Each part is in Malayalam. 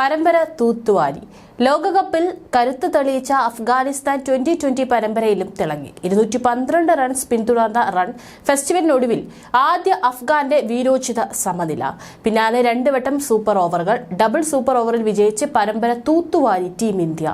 പരമ്പര തൂത്തുവാരി. ലോകകപ്പിൽ കരുത്ത് തെളിയിച്ച അഫ്ഗാനിസ്ഥാൻ ട്വന്റി ട്വന്റി പരമ്പരയിലും തിളങ്ങി. ഇരുന്നൂറ്റി പന്ത്രണ്ട് റൺസ് പിന്തുടർന്ന റൺ ഫെസ്റ്റിവലിനൊടുവിൽ ആദ്യ അഫ്ഗാന്റെ വീരോചിത സമനില. പിന്നാലെ രണ്ട് വട്ടം സൂപ്പർ ഓവറുകൾ ഡബിൾ സൂപ്പർ ഓവറിൽ വിജയിച്ച് പരമ്പര തൂത്തുവാരി ടീം ഇന്ത്യ.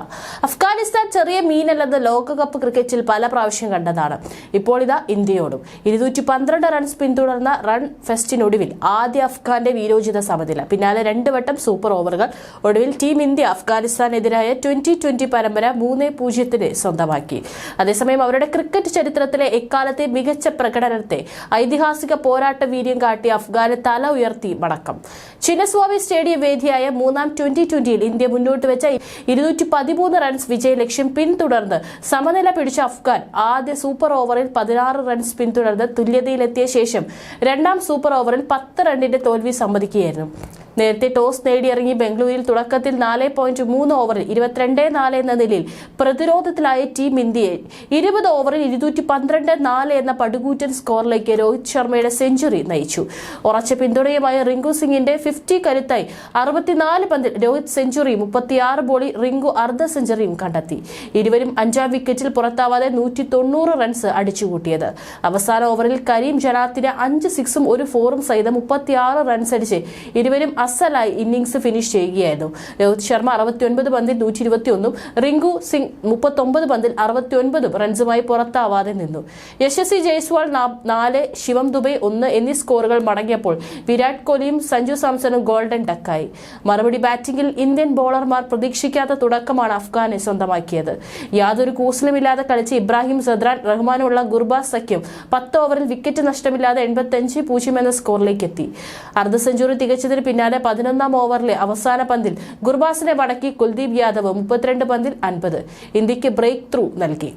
അഫ്ഗാനിസ്ഥാൻ ചെറിയ മീനല്ലെന്ന് ലോകകപ്പ് ക്രിക്കറ്റിൽ പല പ്രാവശ്യം കണ്ടതാണ്. ഇപ്പോൾ ഇതാ ഇന്ത്യയോടും. ഇരുന്നൂറ്റി പന്ത്രണ്ട് റൺസ് പിന്തുടർന്ന റൺ ഫെസ്റ്റിനൊടുവിൽ ആദ്യ അഫ്ഗാന്റെ വീരോചിത സമനില. പിന്നാലെ രണ്ട് വട്ടം സൂപ്പർ ഓവറുകൾ ഒടുവിൽ ടീം ഇന്ത്യ അഫ്ഗാനിസ്ഥാനെതിരായ ട്വന്റി ട്വന്റി പരമ്പര മൂന്ന് പൂജ്യത്തിന് സ്വന്തമാക്കി. അതേസമയം അവരുടെ ക്രിക്കറ്റ് ചരിത്രത്തിലെ എക്കാലത്തെ മികച്ച പ്രകടനത്തെ ഐതിഹാസിക പോരാട്ട വീര്യം കാട്ടി അഫ്ഗാന് തല ഉയർത്തി മടക്കം. ചിന്നസ്വാമി സ്റ്റേഡിയം വേദിയായ മൂന്നാം ട്വന്റി ട്വന്റിയിൽ ഇന്ത്യ മുന്നോട്ട് വെച്ച ഇരുന്നൂറ്റി പതിമൂന്ന് റൺസ് വിജയ ലക്ഷ്യം പിന്തുടർന്ന് സമനില പിടിച്ച അഫ്ഗാൻ ആദ്യ സൂപ്പർ ഓവറിൽ പതിനാറ് റൺസ് പിന്തുടർന്ന് തുല്യതയിലെത്തിയ ശേഷം രണ്ടാം സൂപ്പർ ഓവറിൽ പത്ത് റണ്ണിന്റെ തോൽവി സമ്മതിക്കുകയായിരുന്നു. നേരത്തെ ടോസ് നേടിയിറങ്ങി ബംഗളൂരുവിൽ തുടക്കത്തിൽ നാല് പോയിന്റ് മൂന്ന് ഓവറിൽ ഇരുപത്തിരണ്ട് നാല് എന്ന നിലയിൽ പ്രതിരോധത്തിലായ ടീം ഇന്ത്യയെ ഇരുപത് ഓവറിൽ ഇരുന്നൂറ്റി പന്ത്രണ്ട് നാല് എന്ന പടുകൂറ്റൻ സ്കോറിലേക്ക് രോഹിത് ശർമ്മയുടെ സെഞ്ചുറി നയിച്ചു. ഉറച്ച പിന്തുണയുമായ റിങ്കു സിംഗിന്റെ ഫിഫ്റ്റി കരുത്തായി അറുപത്തിനാല് പന്തിൽ രോഹിത് സെഞ്ചുറി മുപ്പത്തിയാറ് ബോളിൽ റിങ്കു അർദ്ധ സെഞ്ചുറിയും കണ്ടെത്തി. ഇരുവരും അഞ്ചാം വിക്കറ്റിൽ പുറത്താവാതെ നൂറ്റി തൊണ്ണൂറ് റൺസ് അടിച്ചുകൂട്ടിയത്. അവസാന ഓവറിൽ കരീം ജനാത്തിന് അഞ്ച് സിക്സും ഒരു ഫോറും സഹിതം മുപ്പത്തിയാറ് റൺസ് അടിച്ച് ഇരുവരും അസലായി ഇന്നിംഗ്സ് ഫിനിഷ് ചെയ്യുകയായിരുന്നു. രോഹിത് ശർമ്മ അറുപത്തിയൊൻപത് പന്തിൽ നൂറ്റി ഇരുപത്തിയൊന്നും റിങ്കു സിംഗ് മുപ്പത്തൊമ്പത് പന്തിൽ അറുപത്തിയൊൻപതും റൺസുമായി പുറത്താവാതെ നിന്നു. യശസ്വി ജയ്സ്വാൾ നാല് ശിവം ദുബൈ ഒന്ന് എന്നീ സ്കോറുകൾ മടങ്ങിയപ്പോൾ വിരാട് കോഹ്ലിയും സഞ്ജു സാംസണും ഗോൾഡൻ ഡക്കായി മറുപടി ബാറ്റിംഗിൽ ഇന്ത്യൻ ബോളർമാർ പ്രതീക്ഷിക്കാത്ത തുടക്കമാണ് അഫ്ഗാനെ സ്വന്തമാക്കിയത്. യാതൊരു കൂസലുമില്ലാതെ കളിച്ച് ഇബ്രാഹിം സദ്രാൻ റഹ്മാനുള്ള ഗുർബാസ് സഖ്യം പത്ത് ഓവറിൽ വിക്കറ്റ് നഷ്ടമില്ലാതെ എൺപത്തഞ്ച് പൂജ്യം എന്ന സ്കോറിലേക്ക് എത്തി. അർദ്ധ സെഞ്ചുറി തികച്ചതിന് പിന്നാലെ പതിനൊന്നാം ഓവറിലെ അവസാന പന്തിൽ ഗുർബാസിനെ മടക്കി കുൽദീപ് യാദവ് മുപ്പത്തിരണ്ട് പന്തിൽ അൻപത്. ഇന്ത്യയ്ക്ക് ബ്രേക്ക് ത്രൂ നൽകി.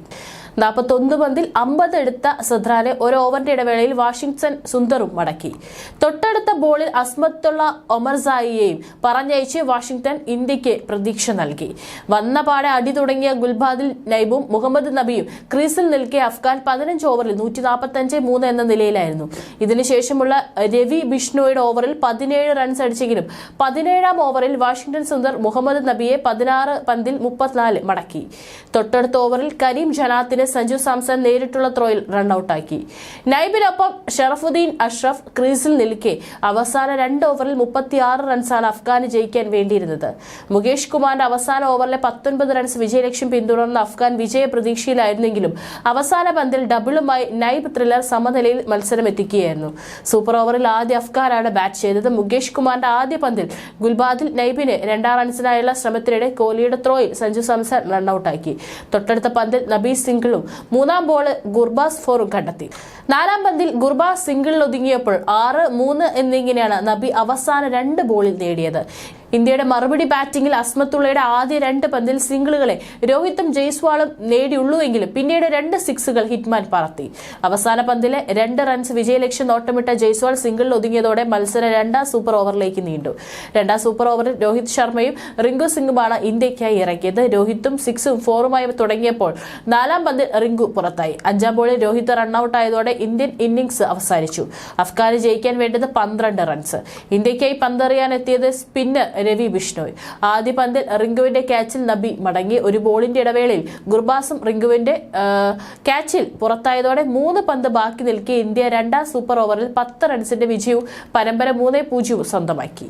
നാൽപ്പത്തൊന്ന് പന്തിൽ അമ്പത് എടുത്ത സദ്രാനെ ഒരു ഓവറിന്റെ ഇടവേളയിൽ വാഷിംഗ്ടൺ സുന്ദറും മടക്കി. തൊട്ടടുത്ത ബോളിൽ അസ്മത്തുള്ള ഒമർസായിയെയും പറഞ്ഞയച്ച് വാഷിംഗ്ടൺ ഇന്ത്യയ്ക്ക് പ്രതീക്ഷ നൽകി. വന്ന പാടെ അടി തുടങ്ങിയ ഗുൽബാദിൽ നൈബും മുഹമ്മദ് നബിയും ക്രീസിൽ നിൽക്കെ അഫ്ഗാൻ പതിനഞ്ച് ഓവറിൽ നൂറ്റി നാൽപ്പത്തഞ്ച് മൂന്ന് എന്ന നിലയിലായിരുന്നു. ഇതിനുശേഷമുള്ള രവി ബിഷ്ണോയുടെ ഓവറിൽ പതിനേഴ് റൺസ് അടിച്ചെങ്കിലും പതിനേഴാം ഓവറിൽ വാഷിംഗ്ടൺ സുന്ദർ മുഹമ്മദ് നബിയെ പതിനാറ് പന്തിൽ മുപ്പത്തിനാല് മടക്കി. തൊട്ടടുത്ത ഓവറിൽ കരീം ജനാത്തിന് സഞ്ജു സാംസൺ നേരിട്ടുള്ള ത്രോയിൽ റണ്ണൌട്ടാക്കി. നൈബിനൊപ്പം ഷറഫുദ്ദീൻ അഷ്റഫ് ക്രീസിൽ നിൽക്കെ അവസാന രണ്ട് ഓവറിൽ മുപ്പത്തിയാറ് റൺസാണ് അഫ്ഗാന് ജയിക്കാൻ വേണ്ടിയിരുന്നത്. മുകേഷ് കുമാറിന്റെ അവസാന ഓവറിലെ പത്തൊൻപത് റൺസ് വിജയലക്ഷ്യം പിന്തുടർന്ന അഫ്ഗാൻ വിജയ പ്രതീക്ഷയിലായിരുന്നെങ്കിലും അവസാന പന്തിൽ ഡബിളുമായി നൈബ് ത്രില്ലർ സമനിലയിൽ മത്സരം എത്തിക്കുകയായിരുന്നു സൂപ്പർ ഓവറിൽ ആദ്യ അഫ്ഗാനാണ് ബാറ്റ് ചെയ്തത്. മുകേഷ് കുമാറിന്റെ ആദ്യ പന്തിൽ ഗുൽബാദിൽ നൈബിനെ രണ്ടാം റൺസിനായുള്ള ശ്രമത്തിനിടെ കോഹ്ലിയുടെ ത്രോയിൽ സഞ്ജു സാംസൺ റണ്ണൌട്ടാക്കി. തൊട്ടടുത്ത പന്തിൽ നബീസ് സിംഗിളും മൂന്നാം ബോൾ ഗുർബാസ് ഫോറും കണ്ടെത്തി. നാലാം പന്തിൽ ഗുർബാസ് സിംഗിളിൽ ഒതുങ്ങിയപ്പോൾ ആറ് മൂന്ന് എന്നിങ്ങനെയാണ് നബി അവസാന രണ്ട് ബോളിൽ നേടിയത്. ഇന്ത്യയുടെ മറുപടി ബാറ്റിംഗിൽ അസ്മത്തുള്ളയുടെ ആദ്യ രണ്ട് പന്തിൽ സിംഗിളുകളെ രോഹിത്തും ജയ്സ്വാളും നേടിയുള്ളൂവെങ്കിലും പിന്നീട് രണ്ട് സിക്സുകൾ ഹിറ്റ്മാൻ പറത്തി. അവസാന പന്തിലെ രണ്ട് റൺസ് വിജയലക്ഷ്യം നോട്ടമിട്ട ജയ്സ്വാൾ സിംഗിളിൽ ഒതുങ്ങിയതോടെ മത്സരം രണ്ടാം സൂപ്പർ ഓവറിലേക്ക് നീണ്ടു. രണ്ടാം സൂപ്പർ ഓവറിൽ രോഹിത് ശർമ്മയും റിങ്കു സിംഗുമാണ് ഇന്ത്യയ്ക്കായി ഇറക്കിയത്. രോഹിത്തും സിക്സും ഫോറുമായി തുടങ്ങിയപ്പോൾ നാലാം പന്തിൽ റിങ്കു പുറത്തായി. അഞ്ചാം ബോളിൽ രോഹിത് റണ്ണൌട്ടായതോടെ ഇന്ത്യൻ ഇന്നിംഗ്സ് അവസാനിച്ചു. അഫ്ഗാന് ജയിക്കാൻ വേണ്ടത് പന്ത്രണ്ട് റൺസ്. ഇന്ത്യയ്ക്കായി പന്തെറിയാനെത്തിയത് സ്പിന്നർ രവി ബിഷ്ണോയ്. ആദ്യ പന്തിൽ റിങ്കുവിന്റെ ക്യാച്ചിൽ നബി മടങ്ങി. ഒരു ബോളിന്റെ ഇടവേളയിൽ ഗുർബാസും റിങ്കുവിന്റെ ക്യാച്ചിൽ പുറത്തായതോടെ മൂന്ന് പന്ത് ബാക്കി നിൽക്കെ. ഇന്ത്യ രണ്ടാം സൂപ്പർ ഓവറിൽ പത്ത് റൺസിന്റെ വിജയവും പരമ്പര മൂന്നേ പൂജ്യവും സ്വന്തമാക്കി.